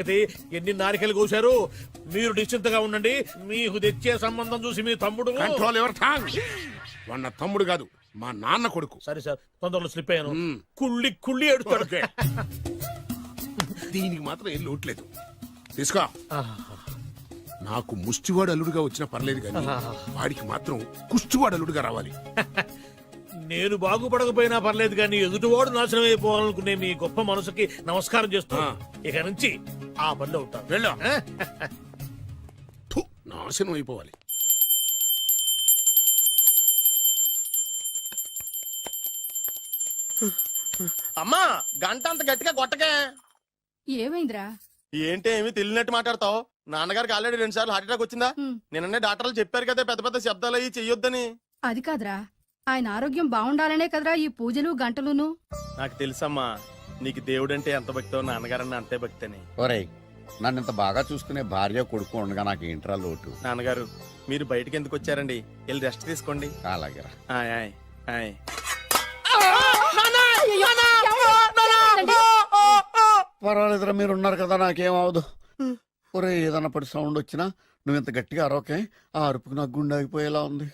సంగతి? ఎన్ని నారికలు కోశారు? మీరు నిశ్చింతగా ఉండండి. మీకు తెచ్చే సంబంధం చూసి మీ తమ్ముడు కంట్రోల్ ఎవర్ థాంగ్ వాడు నా తమ్ముడు కాదు మా నాన్న కొడుకు. సరే సార్ తొందరలో స్లిప్ అయ్యాను. కుళ్ళి కుళ్ళి ఎడుతాడు ఓకే. దీనికి మాత్రం ఏం లోట్లేదు తీసుకో. నాకు ముష్టివాడు అల్లుడుగా వచ్చినా పర్లేదు కానీ వాడికి మాత్రం కుష్టివాడు అల్లుడుగా రావాలి. నేను బాగుపడకపోయినా పర్లేదు కానీ ఎదుటివాడు నాశనం అయిపోవాలనుకునే మీ గొప్ప మనసుకి నమస్కారం చేస్తూ ఆ. ఇక నుంచి ఆ పనిలో ఉంటాను. వెళ్ళు? థు, నాశనం అయిపోవాలి. అమ్మా గంట అంత గట్టిగా కొట్టకే. ఏమైందిరా? ఏంటి ఏమి తెలియనట్టు మాట్లాడతావు? నాన్నగారికి ఆల్రెడీ రెండు సార్లు హార్ట్ అటాక్ వచ్చిందా? హ్మ్. నిన్ననే డాక్టర్లు చెప్పారు కదా పెద్ద పెద్ద శబ్దాలు అయ్యి చెయ్యొద్దని. అది కాదురా. ఆయన ఆరోగ్యం బాగుండాలనే కదరా ఈ పూజలు గంటలును? నాకు తెలుసమ్మా నీకు దేవుడంటే ఎంత భక్తో నాన్నగారన్న అంతే భక్తి అని ఒరేయ్ నన్ను ఇంత బాగా చూసుకునే భార్య కొడుకు ఉండగా నాకు ఏంట్రా లోటు? నాన్నగారు మీరు బయటికి ఎందుకు వచ్చారండి? వెళ్ళి రెస్ట్ తీసుకోండి. అలాగేరా ఆయ్ ఆయ్ ఆయ్. పర్వాలేదురా మీరు ఉన్నారు కదా నాకేం అవదు. ఒరే ఏదన్నా పడి సౌండ్ వచ్చినా నువ్వు ఇంత గట్టిగా అరవకే ఆ అరుపుకు నాకు గుండె ఆగిపోయేలా ఉంది.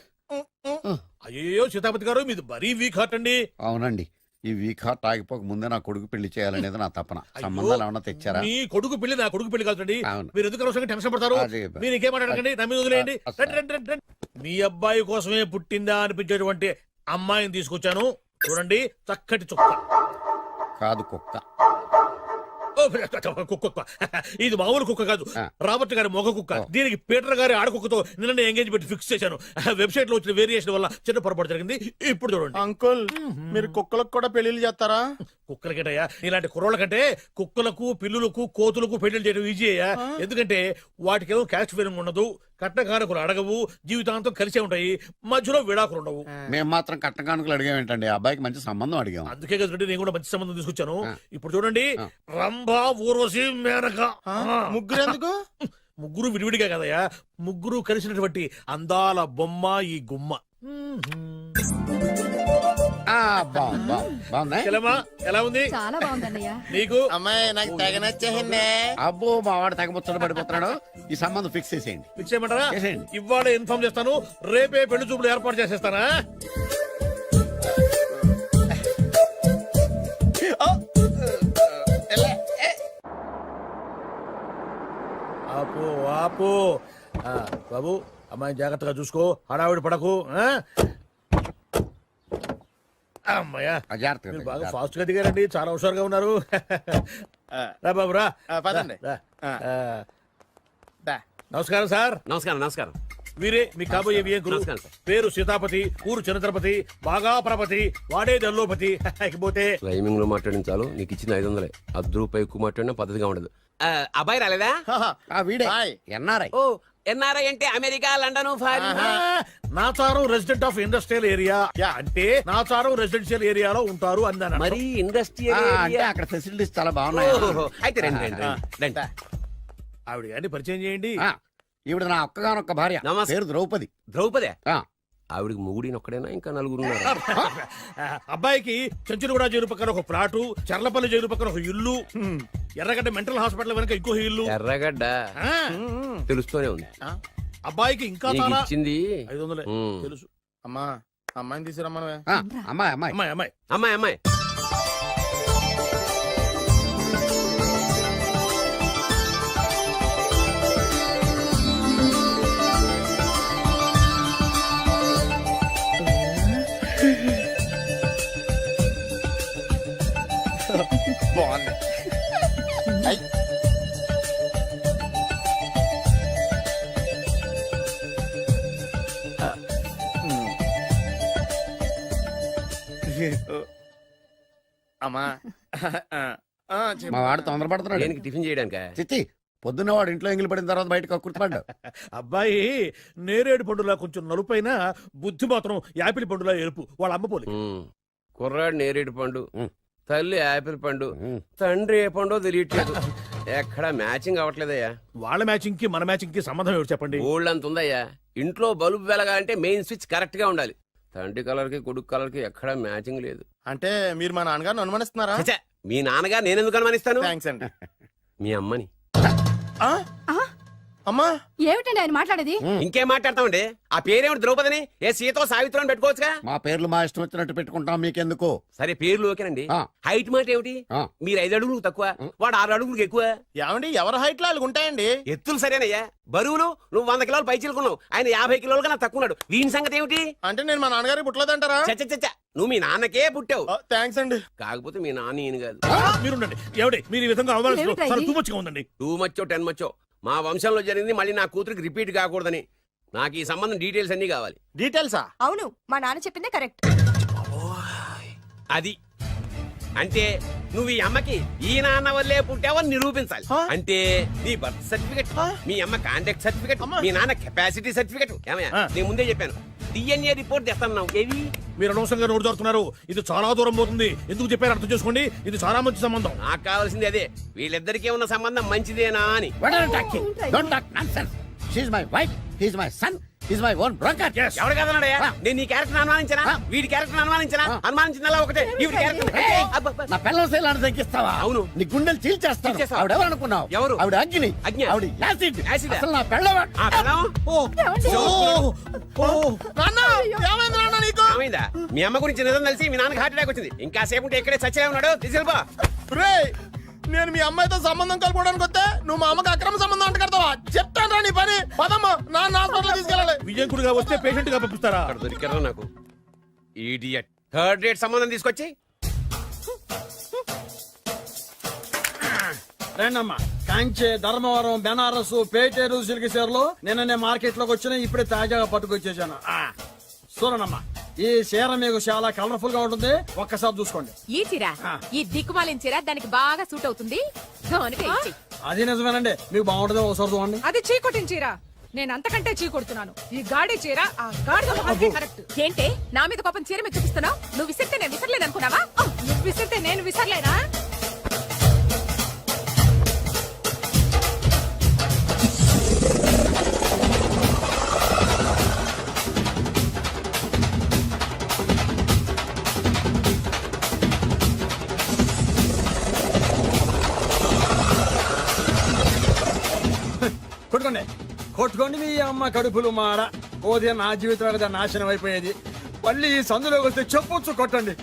అయ్యో సీతాపతి గారు మీది మరీ వీక్ హార్ట్ అండి. అవునండి. ఈ వీక్ హార్ట్ ఆగిపోక ముందే నా కొడుకు పెళ్ళి చేయాలనేది నా తపన. సంబంధాలు ఏమన్నా తెచ్చారా? మీ కొడుకు పెళ్ళి నా కొడుకు పెళ్ళి కాదండి మీరు ఎందుకు అనవసరంగా టెన్షన్ పడతారు. మీరు ఇంకేమాటండి నా మీద వదిలేయండి. మీ అబ్బాయి కోసమే పుట్టిందా అనిపించేటువంటి అమ్మాయిని తీసుకొచ్చాను. చూడండి చక్కటి చుక్క. కాదు కుక్క. ఓ, కుక్క కుక్క. ఇది మామూలు కుక్క కాదు. ఆ. రాబర్ట్ గారి మొగ కుక్క. దీనికి పీటర్ గారి ఆడకుక్కతో నిన్న ఎంగేజ్మెంట్ ఫిక్స్ చేశాను. వెబ్సైట్లో వచ్చిన వేరియేషన్ వల్ల చిన్న పొరపాటు జరిగింది. ఇప్పుడు చూడండి. అంకుల్ మీరు కుక్కలకు కూడా పెళ్ళిళ్ళు చేస్తారా? కుక్కలకేటయ్యా ఇలాంటి కుర్రోళ్ళ కంటే కుక్కలకు పిల్లులకు కోతులకు పెళ్ళి చేయడం ఈజీ అయ్యా. ఎందుకంటే వాటికేమో క్యాస్ట్ ఫీలింగ్ ఉండదు కట్న కానుకలు అడగవు జీవితాంతం కలిసే ఉంటాయి మధ్యలో విడాకులు ఉండవు. మేము మాత్రం కట్న కానుకలు అడిగాం ఏంటండి? అబ్బాయికి మంచి సంబంధం అడిగాం. అందుకే కదండి నేను కూడా మంచి సంబంధం తీసుకొచ్చాను. ఇప్పుడు చూడండి. రంభా ఊర్వశి మేనక. ముగ్గురు ఎందుకు? ముగ్గురు విడివిడిగా కదయ్యా. ముగ్గురు కలిసినటువంటి అందాల బొమ్మ ఈ గుమ్మ. బాగుంది. చెలమా ఎలా ఉంది? చాలా బాగుందన్నయ్య. నీకు? అమ్మాయి నాకు తెగ నచ్చేసిందే అబ్బో మా వాడు తగ్గబుచ్చట పడిపోతున్నాడు. ఈ సంబంధం ఫిక్స్ చేసేయండి. ఫిక్స్ చేయమంటారా? చేసేయండి. ఇవాళ ఇన్ఫార్మ్ చేస్తాను. రేపే పెళ్ళి చూపులు ఏర్పాటు చేసేస్తానా? ఆపు ఆపు. ఆ, బాబు అమ్మాయి జాగ్రత్తగా చూసుకో. హడావిడి పడకు ఆ? అమ్మయ్యా. మీరు బాగా. ఫాస్ట్గా దిగారండి చాలా హుషారుగా ఉన్నారు. ఆ, రా బాబు రా. ఆ, పదండి. రా, ఆ. ఆ, దా. నమస్కారం సార్. నమస్కారం నమస్కారం. వీరే మీ కాబోయే నమస్కారం సార్. పేరు సీతాపతి ఊరు చంద్రపతి బాగా ప్రపతి వాడే దల్లోపతి. ఇకపోతే టైమింగ్లో మాట్లాడిన చాలు నీకు ఇచ్చిన ఐదు వందలే. అర్ధ రూపాయి ఎక్కువ మాట్లాడినా పద్ధతిగా ఉండదు. ఆ, అబ్బాయి రాలేదా? హాహా. ఆ, వీడే. హాయ్. ఎన్ఆర్ఐ. ఓ ఎన్ఆర్ఐ అంటే America London foreign. Nacharam resident of industrial area. అంటే నాచారం రెసిడెన్షియల్ ఏరియాలో ఉంటారు అందాను మరి ఇండస్ట్రియల్ అంటే అక్కడ ఫెసిలిటీస్ చాలా బాగున్నాయి. అయితే రండి రండి రండి, రండి. ఆవిడ గారిని పరిచయం చేయండి. ఆ, ఈవిడ నా ఒక్కగానొక్క భార్య. నమస్తే. పేరు ద్రౌపది. ద్రౌపదే? ఆ, ఆవిడికి ముగుడిని ఒక్కడైనా ఇంకా నలుగురు ఉన్నారు అబ్బాయికి చెంచులగూడ జైలు పక్కన ఒక ప్లాటు చర్లపల్లి జైలు పక్కన ఒక ఇల్లు ఎర్రగడ్డ మెంటల్ హాస్పిటల్ వెనక ఇంకో ఇల్లు. ఎర్రగడ్డ. తెలుస్తూనే ఉంది. అబ్బాయికి ఇంకా చాలా ఇచ్చింది? ఐదు వందలే. తెలుసు. అమ్మా అమ్మాయిని తీసుకురమ్మనవే. ఆ, అమ్మాయి. అమ్మాయి అమ్మాయి. అమ్మాయి అమ్మాయి. బాగుంది. అమ్మా. మా వాడు తొందరపడుతున్నాడు. దేనికి టిఫిన్ చేయడానిక? చిచ్చి పొద్దున్న వాడు ఇంట్లో ఎంగిలి పడిన తర్వాత బయటకు కుర్తుపడ్డాడు అబ్బాయి నేరేడు పండులా కొంచెం నలుపైన బుద్ధి మాత్రం యాపిల్ పండులా ఎరుపు వాళ్ళ అమ్మ పోలి. కుర్రాడు నేరేడు పండు. తల్లి యాపిల్ పండు. తండ్రి ఏ పండో తెలియట్లేదు. ఎక్కడ మ్యాచింగ్ అవ్వట్లేదయ్యా. వాళ్ళ మ్యాచింగ్కి మన మ్యాచింగ్కి సంబంధం ఏమిటి చెప్పండి? ఊళ్ళంత ఉందయ్యా. ఇంట్లో బల్బు వెలగాలంటే మెయిన్ స్విచ్ కరెక్ట్గా ఉండాలి. తండ్రి కలర్కి కొడుకు కలర్కి ఎక్కడ మ్యాచింగ్ లేదు. అంటే మీరు మా నాన్నగారిని అనుమానిస్తున్నారా? మీ నాన్నగారు నేనెందుకు అనుమానిస్తాను? థ్యాంక్స్ అండి. మీ అమ్మని. ఆ? ఆ? అమ్మా. ఏమిటండి ఆయన మాట్లాడేది? ఇంకేం మాట్లాడతామండి? ఆ పేరేమిటి ద్రౌపదిని? ఏ సీతో సావిత్రం అని పెట్టుకోవచ్చుగా? మా పేర్లు మా ఇష్టం వచ్చినట్టు పెట్టుకుంటాం మీకెందుకు? సరే పేర్లు ఓకేనండి. ఆ. హైట్ మాట ఏమిటి? ఆ. మీరు ఐదు అడుగులు తక్కువ వాడు ఆరు అడుగులకు ఎక్కువ. ఏమండి ఎవరి హైట్లో వాళ్ళకి ఉంటాయండి ఎత్తులు సరేనయ్యా. బరువులు నువ్వు వంద కిలోలు పై చిలుకున్నావు. ఆయన యాభై కిలోలు కన్నా తక్కువ ఉన్నాడు. వీని సంగతి ఏమిటి? అంటే నేను మా నాన్నగారికి పుట్టలేదంటారా? చచ్చ చచ్చ నువ్వు మీ నాన్నకే పుట్టావు. థ్యాంక్స్ అండి. కాకపోతే మీ నాన్న ఈయన కాదు. మీరుండండి. ఎవడే మీరు ఈ విధంగా అవమానిస్తున్నారు. ఏమిటా చాలా ఇది? తూమచ్చిగా ఉందండి. టూ మచ్చో టెన్ మచ్చో మా వంశంలో జరిగింది మళ్ళీ నా కూతురికి రిపీట్ కాకూడదని. నాకు ఈ సంబంధం డీటెయిల్స్ అన్ని కావాలి. డీటెయిల్సా? అవును మా నాన్న చెప్పిందే కరెక్ట్. అది. అంటే నువ్వు ఈ అమ్మకి ఈ నాన్న వల్లే పుట్టావని నిరూపించాలి? అంటే నీ బర్త్ సర్టిఫికెట్? మీ అమ్మ కాంటాక్ట్ సర్టిఫికెట్. మీ నాన్న కెపాసిటీ సర్టిఫికెట్. ఏమయ్యా. నేను ముందే చెప్పాను. డిఎన్ఏ రిపోర్ట్ తెస్తాను ఏవి? మీరు అనవసరంగా నోరు జారుతున్నారు. ఇది చాలా దూరం పోతుంది. ఎందుకు చెప్పారు అర్థం చేసుకోండి. ఇది చాలా మంచి సంబంధం. నాకు కావాల్సింది అదే. వీళ్ళిద్దరికీ ఉన్న సంబంధం మంచిదేనా అని. My wife he's my son he's my own broker ఎవరు కదన్నాడయ్యా. నేను నీ క్యారెక్టర్ అనుమానించనా. వీడి క్యారెక్టర్ అనుమానించనా? ఆ. అనుమానించిందల్లా ఒకటే. ఈవిడ క్యారెక్టర్ నా పిల్లల శైలాన్ని తగ్గిస్తావా అవును. నీ గుండెలు చీల్చేస్తాను. చీల్చేస్తావా? ఆవిడ ఎవరు అనుకున్నావు? ఎవరు? ఆవిడ అగ్ని. అగ్ని? ఆవిడ యాసిడ్. యాసిడ్? అసలు నా పిల్ల ఆ పిల్లం? నాన్న ఏమైంది నాన్న నీకు? ఏమైందా? మీ అమ్మ గురించి నిజం తెలిసి మీ నాన్నకి హార్ట్ అటాక్ వచ్చింది. ఇంకా సేపు ఉంటే ఇక్కడే చచ్చలే ఉన్నాడు? తీసుకెళ్ళిపో. నేను మీ అమ్మాయితో సంబంధం కలుపుకోవడానికి వస్తే నువ్వు మా అమ్మకి అక్రమ సంబంధం పదమ్మా నాన్న హాస్పిటల్ తీసుకెళ్ళాలి విజయకుడిగా వస్తే పేషెంట్గా పంపిస్తారా? అక్కడ దొరికారా నాకు? ఈడియట్ థర్డ్ రేట్ సంబంధం తీసుకొచ్చి. రండమ్మా. కంచె ధర్మవరం బెనారస్ పేటేరు సిల్క్ చీరలు నిన్ననే మార్కెట్లోకి వచ్చిన ఇప్పుడే తాజాగా పట్టుకొచ్చేసాను ఆ, చూడండమ్మా. ఈ చీర మీకు చాలా కలర్ఫుల్గా ఉంటుంది. ఒక్కసారి చూసుకోండి. ఈ చీర. ఈ దిక్కుమాలిన చీర దానికి బాగా సూట్ అవుతుంది. అది నిజమేనండి. మీకు బాగుంటుంది ఒకసారి చూడండి. అది చీకొట్టిన చీర. నేను అంతకంటే చీకొడుతున్నాను. ఈ గాడి చీర ఆ గాడిద మొహానికి కరెక్ట్. ఏంటే నా మీద కోపం చీర మీద చూపిస్తున్నావు? నువ్వు విసిరితే నేను విసరలేదు అనుకున్నావా నువ్వు విసిరితే నేను విసరలేనా? కొట్టుకోండి మీ అమ్మ కడుపులు మాడ. పోతే నా జీవితం కదా నాశనం అయిపోయేది. మళ్ళీ ఈ సందులోకి వస్తే చెప్పొచ్చు కొట్టండి.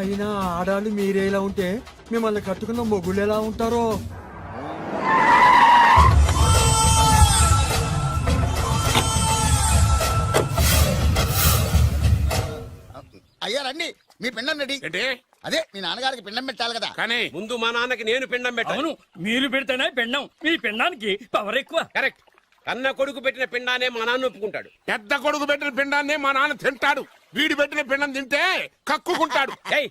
అయినా ఆడాళ్ళు మీరేలా ఉంటే మిమ్మల్ని కట్టుకున్న మొగుళ్ళు ఎలా ఉంటారో? అయ్యా రండి. మీ పిండం రెడీ. ఏంటి? అదే మీ నాన్నగారికి పిండం పెట్టాలి కదా. కానీ ముందు మా నాన్నకి నేను పిండం పెట్టాను మీరు పెడితేనే పెండం. మీ పిండానికి పవర్ ఎక్కువ. కరెక్ట్ కన్న కొడుకు పెట్టిన పిండానే మా నాన్న ఒప్పుకుంటాడు. పెద్ద కొడుకు పెట్టిన పిండాన్ని మా నాన్న తింటాడు. వీడి పెట్టిన పిండం తింటే కక్కుకుంటాడు. ఏయ్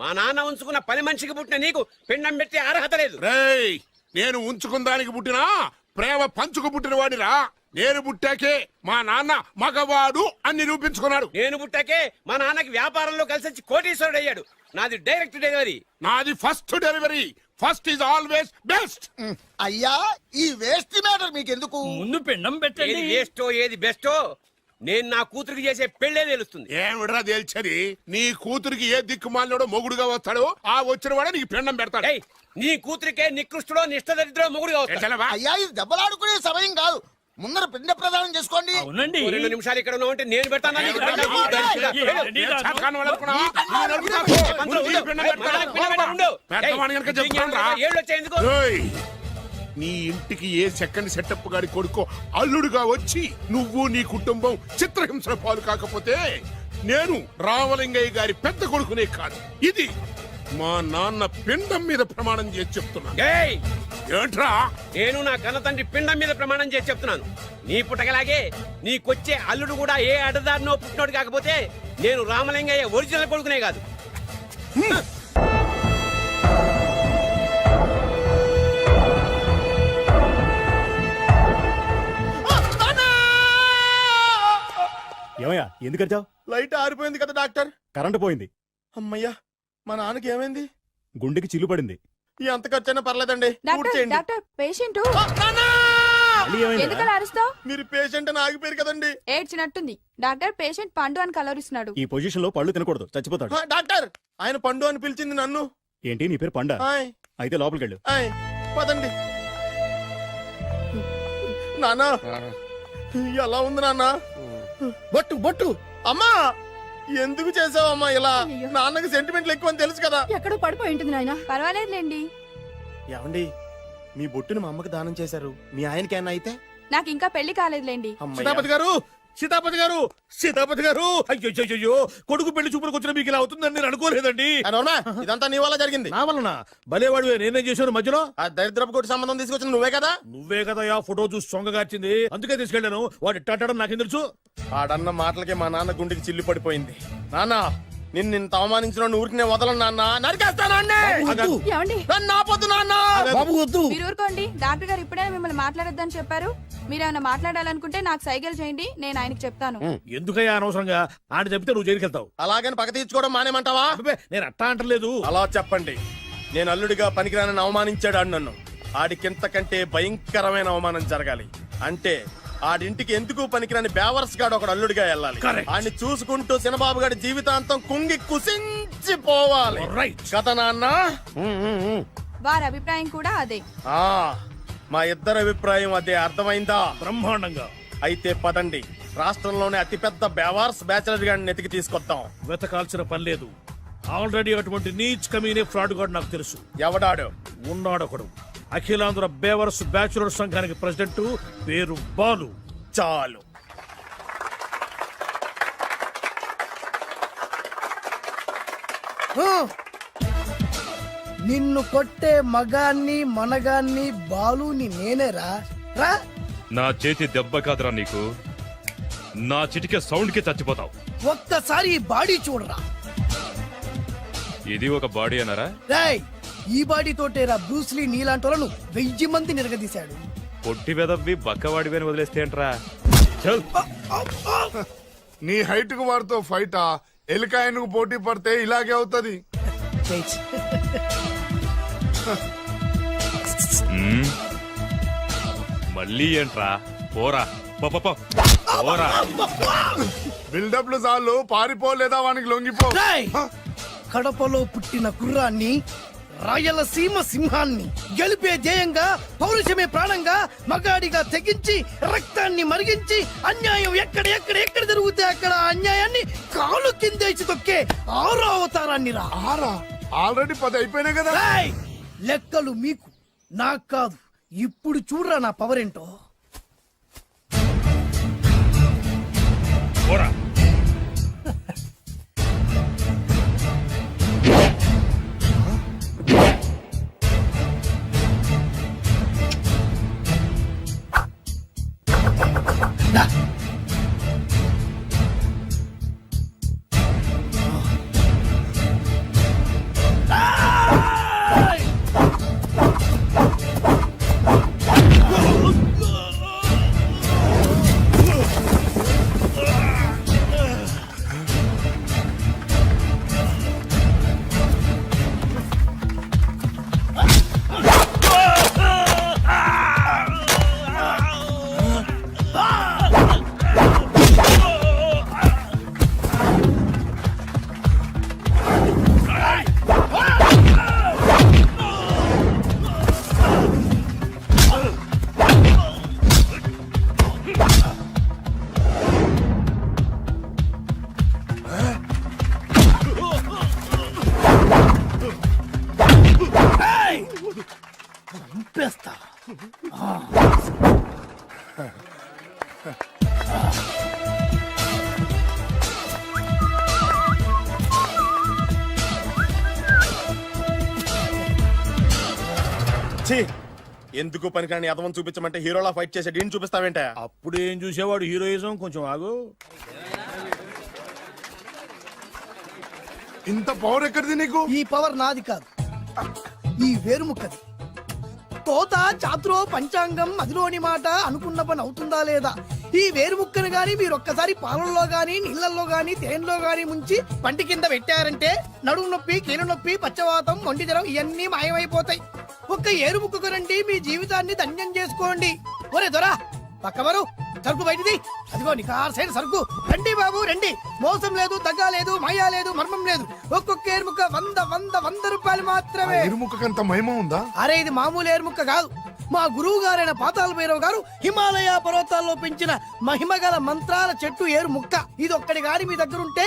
మా నాన్న ఉంచుకున్న పని మనిషికి పుట్టిన నీకు పిండం పెట్టే అర్హత లేదు. రేయ్ నేను ఉంచుకున్న దానికి పుట్టినా ప్రేమ పంచుకు పుట్టిన వాడిరా. నేను పుట్టాకే మా నాన్న మగవాడు అని నిరూపించుకున్నాడు. నేను పుట్టాకే మా నాన్నకి వ్యాపారంలో కలిసి వచ్చి కోటీశ్వరుడు అయ్యాడు నాది డైరెక్ట్ డెలివరీ. నాది first delivery. First is always best. అయ్యా ఈ వేస్ట్ మ్యాటర్ మీకు ఎందుకు ముందు పిండం ఏది పెట్టండి వేస్టో ఏది బెస్టో నేను నా కూతురికి చేసే పెళ్ళే తెలుస్తుంది. ఏమిడ్రా తేల్చది? నీ కూతురికి ఏ దిక్కుమాలినోడో మొగుడుగా వస్తాడో ఆ వచ్చిన వాడే నీకు పిండం పెడతాడు. ఏయ్ నీ కూతురికే నికృష్టుడో నిష్టదరిద్రో మొగుడు కావచ్చు ఏంటలవా? అయ్యా ఇది దెబ్బలాడుకునే సమయం కాదు. ముందర పిండ ప్రదానం చేసుకోండి అవునండి రెండు నిమిషాలు ఇక్కడ ఉన్నావంటే నేను పెడతాను నీకు పిండం. ఏంటండి నేను రాను? చేతకాని వాడు అనుకున్నావా? నేను అనుకున్నా. ముందు ఈ పిండం ఏయ్, మా నాన్నకి పిండం పెట్టు, ఉండు. పెడతాను. పెద్దవాడిని కనుక ఏయ్, చెప్తాను రా. ఏళ్ళు వచ్చాయి ఎందుకు ఏయ్! నీ ఇంటికి ఏ సెకండ్ సెటప్ గాడి కొడుకో అల్లుడుగా వచ్చి నువ్వు నీ కుటుంబం చిత్రహింసల పాలు కాకపోతే నేను రామలింగయ్య గారి పెద్ద కొడుకునే కాదు ఇది మా నాన్న పిండం మీద ప్రమాణం చేసి చెప్తున్నా ఏయ్ ఏంట్రా? నేను నా కన్న తండ్రి పిండం మీద ప్రమాణం చేసి చెప్తున్నాను. నీ పుట్టగలాగే నీకొచ్చే అల్లుడు కూడా ఏ అడ్డదారినో పుట్టినోడు కాకపోతే నేను రామలింగయ్య ఒరిజినల్ కొడుకునే కాదు. ఏమయ్యా ఎందుకు వచ్చావు లైట్ ఆరిపోయింది కదా డాక్టర్. కరెంటు పోయింది. అమ్మయ్యా మా నాన్నకి ఏమైంది? గుండెకి చిల్లు పడింది. ఈ అంత ఖర్చైనా పర్లేదండి. Doctor patient! ఎందుకలా అరుస్తావు? మీరు పేషెంట్ అని ఆగిపోయారు కదండి. ఏడ్చినట్టుంది. డాక్టర్ పేషెంట్ పండు అని కలవరిస్తున్నాడు. ఈ పొజిషన్లో పళ్ళు తినకూడదు చచ్చిపోతాడు. డాక్టర్ ఆయన పండు అని పిలిచింది నన్ను. ఏంటి నీ పేరు పండ? ఆయ్. అయితే లోపలికి వెళ్ళు. ఆయ్ పదండి. నాన్న ఎలా ఉంది నాన్న? బొట్టు బొట్టు. అమ్మా! ఎందుకు చేసావమ్మా ఇలా? నాన్నకి సెంటిమెంట్లు ఎక్కువ అని తెలుసు కదా. ఎక్కడో పడిపోయి ఉంటుంది నాయన. పర్వాలేదులేండి. ఏమండి మీ బొట్టుని మా అమ్మకి దానం చేశారు. మీ ఆయనకి ఏమన్నా అయితే? నాకు ఇంకా పెళ్ళి కాలేదులేండి. సీతాపతి గారు సీతాపతి గారు సీతాపతి గారు! అయ్యో కొడుకు పెళ్ళి చూపులకు వచ్చిన మీకు ఇలా అవుతుందని నేను అనుకోలేదండి. ఇదంతా నీ వల్ల జరిగింది. నా వలన భలేవాడు నేనేం చేశాను మధ్యలో? ఆ దరిద్రపు కొట్టి సంబంధం తీసుకొచ్చిన నువ్వే కదా? నువ్వే కదా ఆ ఫోటో చూసి సొంగగార్చింది అందుకే తీసుకెళ్ళాను. వాడు ఇట్టాడడం నాకేం తెలుసు? ఆడన్న మాటలకి మా నాన్న గుండెకి చిల్లు పడిపోయింది. నాన్న నిన్ను ఇంత అవమానించిన ఊరికి నేను వదలను నాన్న. నరికేస్తానండి ఏమండి? నన్ను ఆపొద్దు నాన్న. బాబు వద్దు. మీరు ఊరుకోండి. డాక్టర్ గారు ఇప్పుడే మిమ్మల్ని మాట్లాడొద్దని చెప్పారు. మీరు ఏమైనా మాట్లాడాలనుకుంటే నాకు సైకిల్ చేయండి. నేను ఆయనకి చెప్తాను. ఎందుకయ్యా అనవసరంగా? ఆయన చెప్తే నువ్వు జైలుకి వెళ్తావు. అలాగని పక్క తీర్చుకోవడం మానేమంటావా? నేను అట్టా అంటలేదు. అలా చెప్పండి. నేను అల్లుడిగా పనికిరానని అవమానించాడు ఆడు నన్ను. ఆడికింతకంటే భయంకరమైన అవమానం జరగాలి. అంటే ఆడింటికి ఎందుకు పనికిరాని బేవర్స్ గాడు ఒకడు అల్లుడిగా వెళ్ళాలి. ఆడిని చూసుకుంటూ చిన్నబాబు గారి జీవితాంతం కుంగి కుసించిపోవాలి. రైట్ కథ నాన్న? వారి అభిప్రాయం కూడా అదే. ఆ మా ఇద్దరి అభిప్రాయం అదే. అర్థమైందా? బ్రహ్మాండంగా. అయితే పదండి. రాష్ట్రంలోనే అతిపెద్ద బేవార్స్ బ్యాచిలర్ గాడిని ఎతికి తీసుకొద్దాం. వెతకాల్సిన పని లేదు. ఆల్రెడీ అటువంటి నీచ్ కమీనే ఫ్రాడ్ గాడు నాకు తెలుసు. ఎవడాడు? ఉన్నాడొకడు. అఖిలాంధ్ర బేవర్స్ బ్యాచులర్ సంఘానికి ప్రెసిడెంట్ పేరు బాలు. చాలు. నిన్ను కొట్టే మగాన్ని మనగాన్ని బాలుని నేనేరా? రా. నా చేతి దెబ్బ కాదురా నీకు. నా చిటికే సౌండ్కి చచ్చిపోతావు. ఒక్కసారి ఈ బాడీ చూడరా. ఇది ఒక బాడీ అన్నారా? రేయ్ ఈ బాడీ తోటేరా బ్రూస్లీ నీలాంటి వాళ్ళను వెయ్యి మంది నిరగదీశాడు. పొట్టి వెదవ్వి బక్కవాడివి అని వదిలేస్తే ఏంట్రా? చల్. నీ హైట్కు వారితో ఫైటా ఎలికాయనకు పోటీ పడితే ఇలాగే అవుతది. మ్మ్. మళ్ళీ ఏంట్రా? పోరా. పో, పో, పో. పోరా. బిల్డప్లు చాలు పారిపోలేదా వానికి లొంగిపో. రేయ్! కడపలో పుట్టిన కుర్రాన్ని రాయలసీమ సింహాన్ని గెలిపే ధ్యేయంగా పౌరుషమే ప్రాణంగా మగాడిగా తెగించి రక్తాన్ని మరిగించి అన్యాయం ఎక్కడ ఎక్కడ ఎక్కడ జరుగుతే అక్కడ అన్యాయాన్ని కాలు కిందేసి తొక్కే ఆరో అవతారాన్ని రా. ఆరా? ఆల్రెడీ పది అయిపోయినాయి కదా! లెక్కలు మీకు నాకు కాదు. ఇప్పుడు చూడరా నా పవర్ ఏంటో. పోరా. ఎందుకు పనికిరాని అదవం చూపించమంటే హీరోలా ఫైట్ చేసే డీన్ చూపిస్తావేంట? అప్పుడు ఏం చూసేవాడు? హీరోయిజం? కొంచెం ఆగు. ఇంత పవర్ ఎక్కడిది నీకు? ఈ పవర్ నాది కాదు. ఈ వేరుముక్కది తోత చాతురో పంచాంగం అదిలోని మాట అనుకున్న పని అవుతుందా లేదా? ఈ వేరుముక్కను గాని మీరు ఒక్కసారి పాలల్లో గాని నీళ్ళల్లో గాని తేనెలో గాని ముంచి పంటి కింద పెట్టారంటే నడుము నొప్పి కీలు నొప్పి పచ్చవాతం మొండి జ్వరం ఇవన్నీ మాయమైపోతాయి. ఒక్క ఏరుముక్కకు రండి మీ జీవితాన్ని ధన్యం చేసుకోండి. ఒరే దొరా పక్కవరు సరుకు బయటిది. అదిగో నీ కార్ సైడ్ సరుకు. రండి బాబు రండి. మోసం లేదు దగ్గ లేదు మాయా లేదు మర్మం లేదు. ఒక్కొక్క ఏరుముక్క వంద వంద వంద రూపాయలు మాత్రమే. ఇరుముఖకంత మహిమ ఉందా? అరే ఇది మామూలు ఏరుముక్క కాదు. మా గురువు గారైన పాతాల భైరవ్ గారు హిమాలయ పర్వతాల్లో పెంచిన మహిమగల మంత్రాల చెట్టు ఏరు ముక్క ఇది ఒక్కడి గాని మీ దగ్గర ఉంటే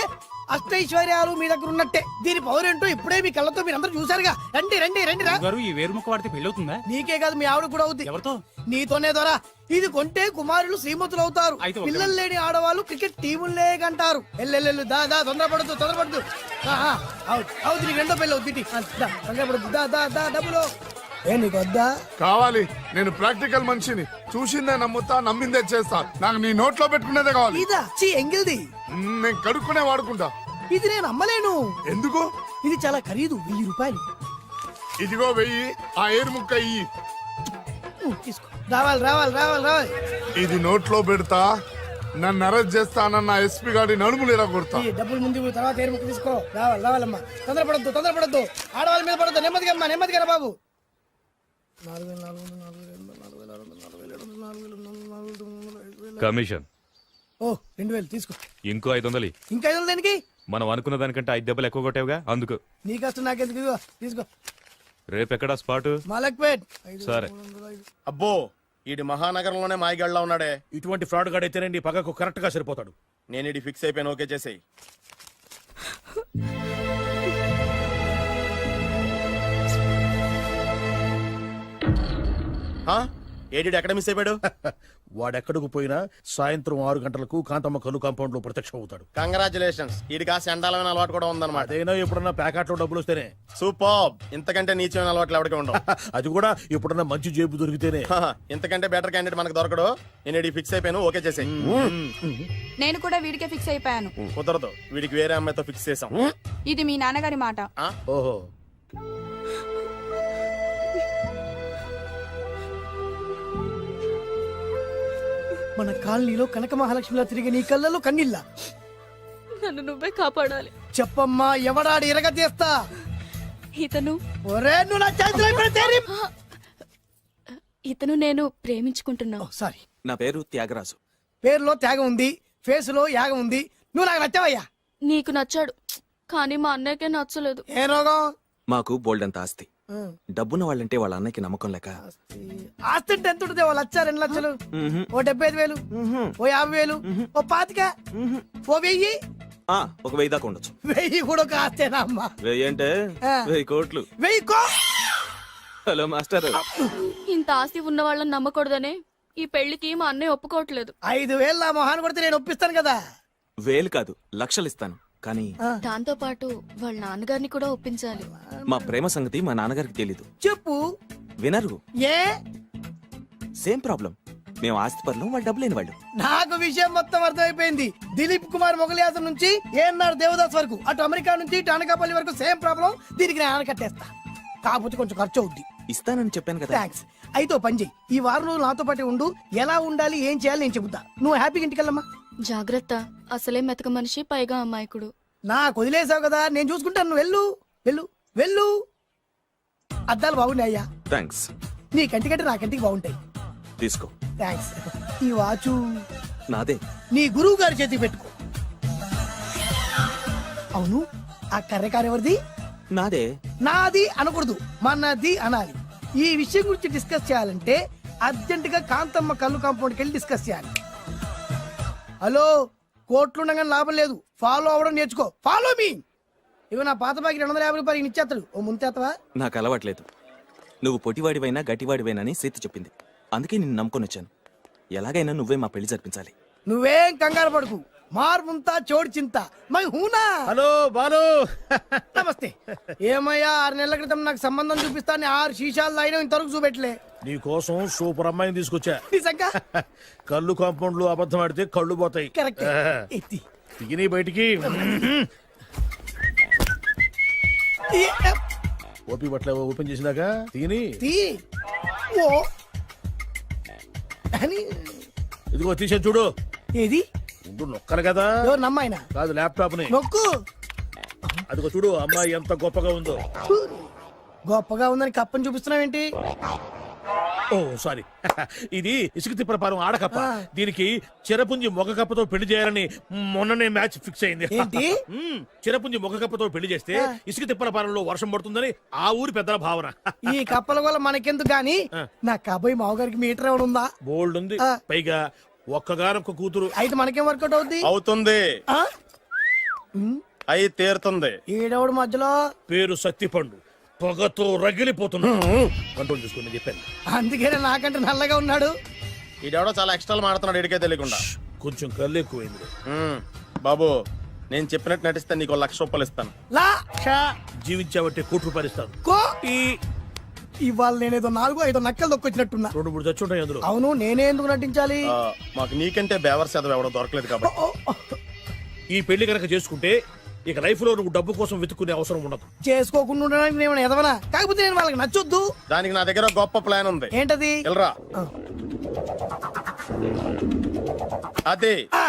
అష్టైశ్వర్యాలు మీ దగ్గర ఉన్నట్టే. దీని పౌరేంటో ఇప్పుడే మీ కళ్ళతో మీరు అందరూ చూసారుగా రండి రండి రండి రా గారు ఈ వేరుముఖ వాడితే పెళ్ళవుతుందా? నీకే కాదు మీ ఆవిడ కూడా అవుద్ది. ఎవరితో? నీతోనే ద్వారా. ఇది కొంటే కుమారులు శ్రీమంతులు అవుతారు. అయితే ఓకే. పిల్లలు లేని ఆడవాళ్ళు క్రికెట్ టీములే కంటారు. ఎల్లెల్లెల్లు దా దా తొందరపడద్దు తొందరపడద్దు. నీకు రెండో పెళ్ళి అవుతుంది ఆ, దా, తొందరపడద్దు. దా దా దా డబ్బులు. ఏ నీకు వద్దా? కావాలి. నేను ప్రాక్టికల్ మనిషిని. చూసిందే నమ్ముతా నమ్మిందే చేస్తా. నాకు నీ నోట్లో పెట్టుకునేదే కావాలి. ఇదా చీ ఎంగిల్ది. మ్, నేను కడుక్కునే వాడుకుంటా. ఇది నేను అమ్మలేను. ఎందుకు? ఇది చాలా ఖరీదు వెయ్యి రూపాయలు. ఇదిగో వెయ్యి ఆ ఏరు ముక్క ఇయ్యి. తీసుకో. రావాలి రావాలి రావాలి రావాలి. ఇది నోట్లో పెడతా నన్ను అరెస్ట్ చేస్తానన్న ఎస్పీ గారి నడుములు ఇలా కొడతా ఈ డబ్బులు ముందు ఇవ్వు, తర్వాత ఏరు ముక్క తీసుకో. రావాలి రావాలమ్మా. తొందరపడద్దు తొందరపడద్దు. ఆడవాళ్ళ మీద పడద్దు. నెమ్మదిగా అమ్మా నెమ్మదిగా రా బాబు. నాలుగు వేల నాలుగు వందల నాలుగు వేల నాలుగు వేల ఆరు వందల, నాలుగు వేల ఏడు వందల, నాలుగు వేల ఎనిమిది వందల, నాలుగు వేల తొమ్మిది వందల, ఐదు వేల- కమిషన్ ఓ రెండు వేలు తీసుకో ఇంకో ఐదు వందలు ఇయ్యి. ఇంకా ఐదు వందలు దేనికి మనం అనుకున్న దానికంటే ఐదు దెబ్బలు ఎక్కువ కొట్టావుగా అందుకు నీ కష్టం నాకెందుకు ఇదిగో తీసుకో రేపెక్కడా స్పాటు మాలక్పేట్ ఐదు సరే అబ్బో ఈడి మహానగరంలోనే మాయగాళ్ళ ఉన్నాడే ఇటువంటి ఫ్రాడ్ గాడు అయితేనండి పగకు కరెక్ట్గా సరిపోతాడు నేను ఇది ఫిక్స్ అయిపోయాను ఓకే చేసేయి ఏడి ఎక్కడ మిస్ అయిపోయాడు? వాడెక్కడికి పోయినా సాయంత్రం ఆరు గంటలకు కాంతమ్మ కలు కాంపౌండ్లో ప్రత్యక్షం అవుతాడు కంగ్రాచులేషన్స్ ఈడికి ఆ చండాలమైన అలవాటు కూడా ఉందన్నమాట. అదైనా ఎప్పుడన్నా ప్యాకెట్లో డబ్బులు వస్తేనే? సూపర్ ఇంతకంటే నీచమైన అలవాట్లు ఎవరికి ఉండవు. అది కూడా ఎప్పుడన్నా మంచి జేబు దొరికితేనే. హహ, ఇంతకంటే బెటర్ క్యాండిడేట్ మనకు దొరకడు. నేను ఇది ఫిక్స్ అయిపోయాను ఓకే చేసేయి. నేను కూడా వీడికే ఫిక్స్ అయిపోయాను. కుదరదు. వీడికి వేరే అమ్మాయితో ఫిక్స్ చేసాం ఇది మీ నాన్నగారి మాట. ఆ? ఓహో. మన కాలనీలో కనక మహాలక్ష్మిలా తిరిగి నీ కళ్ళలో కన్నీళ్ళ. నన్ను నువ్వే కాపాడాలి. చెప్పమ్మా ఎవడాడి ఇరగ తీస్తా ఇతను ఒరే నువ్వు నా చేతిలో ఇప్పుడు తేరి. ఇతను నేను ప్రేమించుకుంటున్నావు సారీ. నా పేరు త్యాగరాజు. పేరులో త్యాగం ఉంది ఫేసులో యాగం ఉంది. నువ్వు నాకు నచ్చావయ్యా? నీకు నచ్చాడు కానీ మా అన్నయ్యకే నచ్చలేదు. ఏ రోగం? మాకు బోల్డంత ఆస్తి. డబ్బున్న వాళ్ళంటే వాళ్ళ అన్నయ్యకి నమ్మకం లేక. ఆస్తి. అంటే ఎంత ఉంటుంది? ఓ లచ్చ రెండు లక్షలు ఓ డెబ్బై ఐదు వేలు. ఓ యాభై వేలు. ఓ పాతిక. ఓ వెయ్యి. ఆ, ఒక వెయ్యి దాకా ఉండొచ్చు. వెయ్యి కూడా ఒక ఆస్తేనా అమ్మా? వెయ్యి అంటే ఆ. వెయ్యి కోట్లు. వెయ్యి కో హలో మాస్టర్. ఇంత ఆస్తి ఉన్న వాళ్ళని నమ్మకూడదనే ఈ పెళ్ళికి మా అన్నయ్య ఒప్పుకోవట్లేదు. ఐదు వేలు నా మొహాన్ని కొడితే నేను ఒప్పిస్తాను కదా. వేలు కాదు లక్షలు ఇస్తాను. కానీ దాంతో పాటు వాళ్ళ నాన్నగారిని కూడా ఒప్పించాలి. మా ప్రేమ సంగతి మా నాన్నగారికి తెలీదు. చెప్పు. వినరు. ఏ? Same problem. మేము ఆస్తి పరులు వాళ్ళు డబ్బు లేని వాళ్ళు. నాకు విషయం మొత్తం అర్థమైపోయింది. దిలీప్ కుమార్ మొగలియాసం నుంచి ఏఎన్ఆర్ దేవదాస్ వరకు అటు అమెరికా నుంచి ఇటు అనకాపల్లి వరకు సేమ్ ప్రాబ్లం. దీనికి నేను ఆనకట్టేస్తా కాకపోతే కొంచెం ఖర్చు అవుద్ది. ఇస్తానని చెప్పాను కదా. థ్యాంక్స్ అయితే ఓ పని చెయ్యి ఈ వారం రోజులు నాతో పాటు ఉండు. ఎలా ఉండాలి ఏం చేయాలి నేను చెబుతా. నువ్వు హ్యాపీగా ఇంటికి వెళ్ళమ్మా. జాగ్రత్త అసలే మెతక మనిషి పైగా అమాయకుడు. నాకు వదిలేసావు కదా నేను చూసుకుంటాను నువ్వు వెళ్ళు వెళ్ళు వెళ్ళు. అద్దాలు బాగున్నాయి అయ్యా థ్యాంక్స్ నీ కంటికంటే నా కంటికి బాగుంటాయి. తీసుకో. థ్యాంక్స్ ఈ వాచు. నాదే. నీ గురువు గారి చేతికి పెట్టుకో. అవును ఆ కర్రకారు ఎవరిది? నాదే. నాది అనకూడదు మనది అనాలి. ఈ విషయం గురించి డిస్కస్ చేయాలంటే అర్జెంట్గా కాంతమ్మ కళ్ళు కాంపౌండ్కి వెళ్ళి డిస్కస్ చేయాలి. హలో కోట్లుండగానే లాభం లేదు. ఫాలో అవ్వడం నేర్చుకో. ఫాలో మీ ఇవి నా పాత బాకి రెండు వందల యాభై రూపాయలు ఇచ్చేస్తాడు ఓ ముంతేత్తవా నాకు అలవాట్లేదు. నువ్వు పొటివాడివైనా గట్టివాడివైనా అని సీత చెప్పింది. అందుకే నిన్ను నమ్ముకొని వచ్చాను. ఎలాగైనా నువ్వే మా పెళ్ళి జరిపించాలి. నువ్వేం కంగారు పడుకు. మార్ముంతా చోడు చింత. మై హూనా? హలో బాలు. నమస్తే. ఏమయ్యా ఆరు నెలల క్రితం నాకు సంబంధం చూపిస్తాను ఆరు శీషాలు అయినా ఇంతవరకు చూపెట్టలే. నీ కోసం సూపర్ అమ్మాయిని తీసుకొచ్చా. నిజంగా? కళ్ళు కాంపౌండ్లో అబద్ధం ఆడితే కళ్ళు పోతాయి. కరెక్ట్ తిని బయటికి. ఓపి బట్ల ఓపెన్ చేసినాక తిని తీ. ఓ. అని ఇదిగో తీసే చూడు. ఏది? ఉండు నొక్కలు కదా. ఎవరు నమ్మాయన? కాదు ల్యాప్టాప్ని నొక్కు. అదిగో చూడు అమ్మాయి ఎంత గొప్పగా ఉందో. గొప్పగా ఉందని కప్పని చూపిస్తున్నావేంటి? ఓ సారీ. ఇది ఇసుక తిప్పల పారం ఆడకప్ప. దీనికి చిరపుంజి మొగ కప్పతో పెళ్ళి చేయాలని మొన్ననే మ్యాచ్ ఫిక్స్ అయింది. ఏంటి? మ్మ్. చిరపుంజి మొగ కప్పతో పెళ్ళి చేస్తే ఇసుక తిప్పల పారంలో వర్షం పడుతుందని ఆ ఊరి పెద్దల భావన. ఈ కప్పల వల్ల మనకెందుకు గాని? నా కాబోయే మావగారికి మీటర్ ఉందా? బోల్డ్ ఉంది. ఆ. పైగా ఒక్కగానొక్క కూతురు అయితే మనకేం వర్కౌట్ అవుద్ది? అవుతుంది? అయి తీరుతుంది. ఈడెవడు మధ్యలో? పేరు సత్తిపండు. పొగతో రగిలిపోతున్నా. కంట్రోల్ చూసుకుని చెప్పాను. అందుకే నాకంటే నల్లగా ఉన్నాడు. ఈడెవడో చాలా ఎక్స్ట్రా మాడుతున్నాడు ఇడికే తెలియకుండా. కొంచెం కళ్ళు ఎక్కువైంది బాబు నేను చెప్పినట్టు నటిస్తే నీకు లక్ష రూపాయలు ఇస్తాను. జీవించావంటే కోటి రూపాయలు ఇస్తాను. కో? ఈ ఇవాళ నేనేదో నాలుగు ఐదో నక్కలు దొక్కొచ్చినట్టున్నా రెండు మూడు చచ్చుంటాయి అందులో. అవును నేనే ఎందుకు నటించాలి? ఆ, మాకు నీకంటే బేవర్ శాతం ఎవడో దొరకలేదు కాబట్టి. ఈ పెళ్ళి కనుక చేసుకుంటే ఇక లైఫ్లో నువ్వు డబ్బు కోసం వెతుక్కునే అవసరం ఉండదు. చేసుకోకుండా ఉండడానికి నేను ఎదవనా? కాకపోతే నేను వాళ్ళకి నచ్చొద్దు. దానికి నా దగ్గర గొప్ప ప్లాన్ ఉంది. ఏంటది? వెళ్ళరా. అదే.